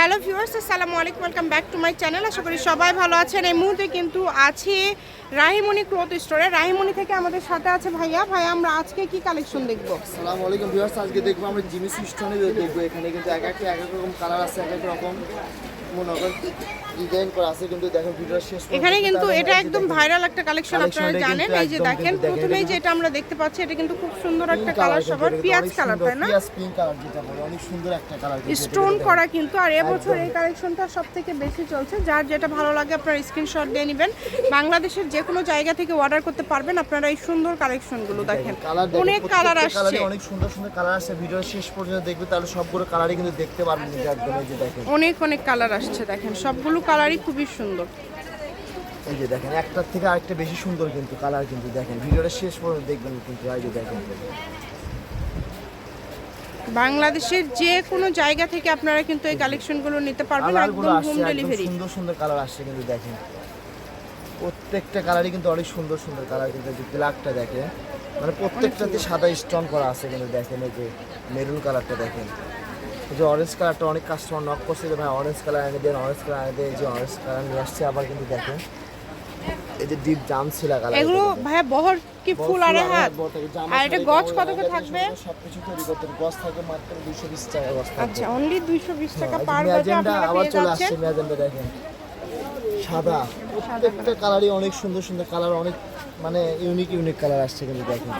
Hello viewers আসসালামু আলাইকুম welcome back to my channel. আশা করি সবাই ভালো আছেন। এই মুহূর্তে কিন্তু আছি রাহিমণি ক্লথ স্টোরে। রাহিমণি থেকে আমাদের সাথে আছে ভাইয়া। ভাইয়া আমরা আজকে কি কালেকশন দেখব? আসসালামু আলাইকুম ভিউয়ার্স আজকে দেখব আমরা জিমি সিস্টেমে দেখব। এখানে কিন্তু এক একটা এক এক রকম কালার আছে এক এক রকম। মনে করেন ডিজাইন করা আছে কিন্তু দেখো ভিডিও শেষ পর্যন্ত এখানে কিন্তু এটা একদম ভাইরাল একটা কালেকশন আপনারা জানেন। এই যে দেখেন প্রথমেই এটা যেটা আমরা দেখতে পাচ্ছি এটা কিন্তু খুব সুন্দর একটা কালার সবার। পিঁয়াজ কালার তাই না? পিঁয়াজ পিঙ্ক কালার যেটা বলে অনেক সুন্দর একটা কালার স্টোন করা কিন্তু আর এবছর এই কালেকশনটা সব থেকে বেশি চলছে। যার যেটা ভালো লাগে আপনারা স্ক্রিনশট দিয়ে নেবেন। বাংলাদেশের যে কোনো জায়গা থেকে অর্ডার করতে পারবেন। আপনারা এই সুন্দর কালেকশনগুলো দেখেন অনেক কালার আসছে। অনেক সুন্দর সুন্দর কালার আসছে। ভিডিও শেষ পর্যন্ত দেখবে তাহলে সবগুলো কালারই কিন্তু দেখতে পারবেন কিন্তু একদম এই যে দেখেন। অনেক অনেক কালার আসছে দেখেন। সবগুলো কালারই খুবই সুন্দর। এই যে দেখেন একটার থেকে আরেকটা বেশি সুন্দর কিন্তু কালার কিন্তু দেখেন। ভিডিওটা শেষ পর্যন্ত দেখবেন কিন্তু এই যে দেখেন। বাংলাদেশের যে কোনো জায়গা থেকে আপনারা কিন্তু এই কালেকশনগুলো নিতে পারবেন একদম হোম ডেলিভারি সুন্দর সুন্দর কালার আসছে কিন্তু দেখেন। প্রত্যেকটা কালারই কিন্তু অনেক সুন্দর সুন্দর কালার কিন্তু যে ব্ল্যাকটা দেখেন। মানে প্রত্যেকটাতে সাদা স্টোন করা আছে কিন্তু দেখেন এই যে মেরুন কালারটা দেখেন। এই যে অরেঞ্জ কালারটা অনেক কাস্টমার নক করছে যে ভাই অরেঞ্জ কালার এনে দেন অরেঞ্জ কালার এনে দেন যে অরেঞ্জ কালার নিয়ে আসছে আবার কিন্তু দেখেন। এই যে ডিপ জাম ছিল কালার এগুলো ভাইয়া বহর কি ফুল আড়াই হাত? আর এটা গজ কত করে থাকবে? সবকিছু তৈরি করতে গজ মাত্র দুশো বিশ টাকা গজ থাকবে। আচ্ছা অনলি দুইশো বিশ টাকা পার গজে আপনারা আবার পেয়ে চলে যাচ্ছেন। আসছে ম্যাজেন্ডা দেখেন। সাদা। প্রত্যেকটা কালারই অনেক সুন্দর সুন্দর কালার অনেক মানে ইউনিক ইউনিক কালার আসছে কিন্তু দেখেন।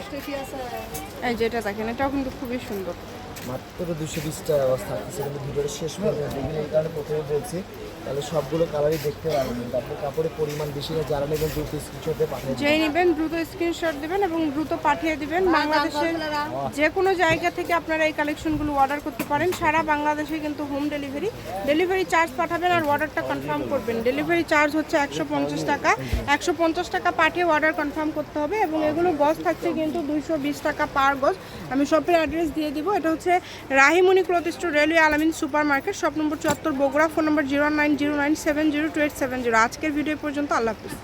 এই যেটা দেখেন এটাও কিন্তু খুবই সুন্দর। মাত্র দুশো বিশ টাকা অবস্থা থাকতেছে কিন্তু ভিডিওটা শেষ পর্যন্ত দেখবেন। এই কারণে প্রথমে বলছি তাহলে সবগুলো কালারই দেখতে পারবেন। কিন্তু আপনি কাপড়ের পরিমাণ বেশি না যারা নেবেন দ্রুত স্ক্রিনশটে পাঠিয়ে দিন। যেই নেবেন দ্রুত স্ক্রিনশট দিবেন এবং দ্রুত পাঠিয়ে দিবেন। বাংলাদেশের যে কোনো জায়গা থেকে আপনারা এই কালেকশনগুলো অর্ডার করতে পারেন। সারা বাংলাদেশে কিন্তু হোম ডেলিভারি ডেলিভারি চার্জ পাঠাবেন আর অর্ডারটা কনফার্ম করবেন। ডেলিভারি চার্জ হচ্ছে একশো পঞ্চাশ টাকা। একশো পঞ্চাশ টাকা পাঠিয়ে অর্ডার কনফার্ম করতে হবে এবং এগুলো গজ থাকছে কিন্তু দুইশো বিশ টাকা পার গজ। আমি শপের অ্যাড্রেস দিয়ে দিব। এটা হচ্ছে Rahimoni cloth store, railway Alamin super market shop number চুয়াত্তর, Bogura, phone number zero nine zero nine seven zero two eight seven zero. আজকের ভিডিও পর্যন্ত আল্লাহ হাফিজ।